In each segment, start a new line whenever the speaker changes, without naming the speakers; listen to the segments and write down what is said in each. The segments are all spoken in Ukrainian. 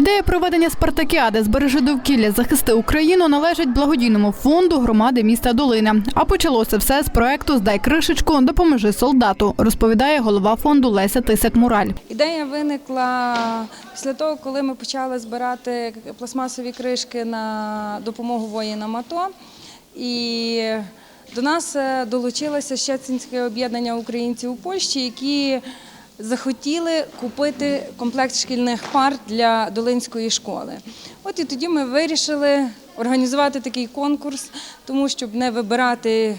Ідея проведення спартакіади «Збережи довкілля, захисти Україну належить благодійному фонду громади міста Долина. А почалося все з проекту Здай кришечку, допоможи солдату, розповідає голова фонду Леся Тисяк Мураль.
Ідея виникла після того, коли ми почали збирати пластмасові кришки на допомогу воїнам АТО. І до нас е, долучилося Щецинське об'єднання українців у Польщі, які захотіли купити комплект шкільних пар для Долинської школи. От і тоді ми вирішили організувати такий конкурс, тому щоб не вибирати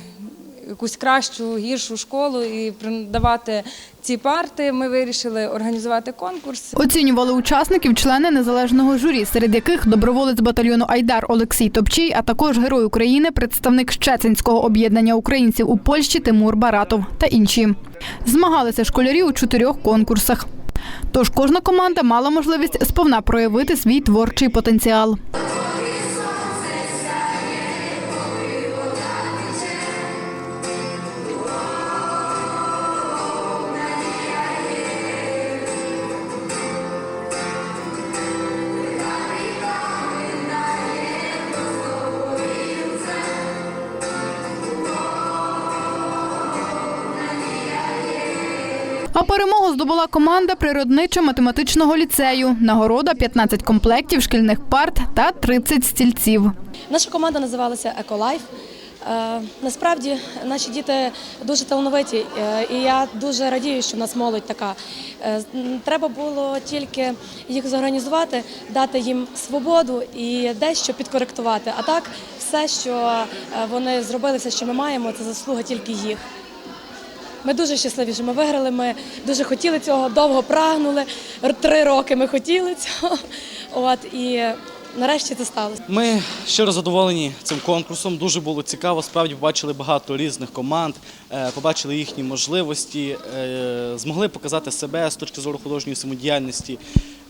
якусь кращу, гіршу школу і давати ці парти. Ми вирішили організувати конкурс.
Оцінювали учасників члени незалежного журі, серед яких доброволець батальйону Айдар Олексій Топчій, а також герой України, представник Щецинського об'єднання українців у Польщі Тимур Баратов та інші. Змагалися школярі у чотирьох конкурсах. Тож кожна команда мала можливість сповна проявити свій творчий потенціал. А перемогу здобула команда природничо-математичного ліцею. Нагорода 15 комплектів шкільних парт та 30 стільців.
Наша команда називалася Еколайф. Е, Насправді наші діти дуже талановиті, е, і я дуже радію, що в нас молодь така. Е, Треба було тільки їх зорганізувати, дати їм свободу і дещо підкоректувати. А так, все, що вони зробили, все, що ми маємо, це заслуга тільки їх. Ми дуже щасливі, що ми виграли. Ми дуже хотіли цього, довго прагнули. Три роки ми хотіли цього. От і нарешті це сталося.
Ми щиро задоволені цим конкурсом. Дуже було цікаво. Справді побачили багато різних команд, е, побачили їхні можливості, е, змогли показати себе з точки зору художньої самодіяльності.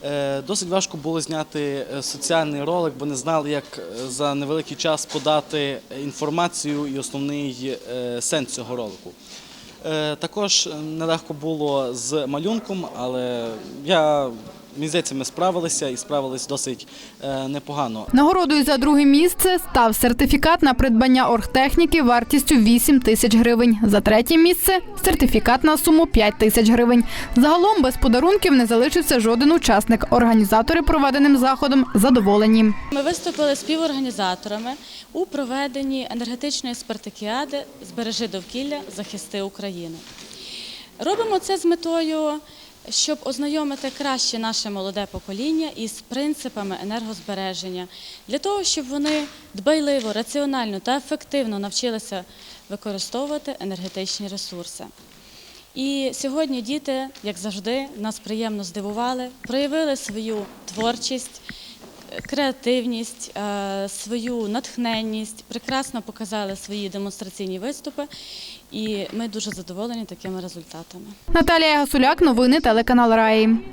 Е, Досить важко було зняти соціальний ролик, бо не знали, як за невеликий час подати інформацію і основний сенс цього ролику. Е, Також нелегко було з малюнком, але я мені здається, ми справилися і справились досить е, непогано.
Нагородою за друге місце став сертифікат на придбання оргтехніки вартістю 8 тисяч гривень. За третє місце сертифікат на суму 5 тисяч гривень. Загалом без подарунків не залишився жоден учасник. Організатори проведеним заходом задоволені.
Ми виступили співорганізаторами у проведенні енергетичної спартакіади Збережи довкілля, захисти Україну. Робимо це з метою, щоб ознайомити краще наше молоде покоління із принципами енергозбереження, для того, щоб вони дбайливо, раціонально та ефективно навчилися використовувати енергетичні ресурси. І сьогодні діти, як завжди, нас приємно здивували, проявили свою творчість, креативність, е, свою натхненність, прекрасно показали свої демонстраційні виступи, і ми дуже задоволені такими результатами.
Наталія Гасуляк, новини телеканал Раї.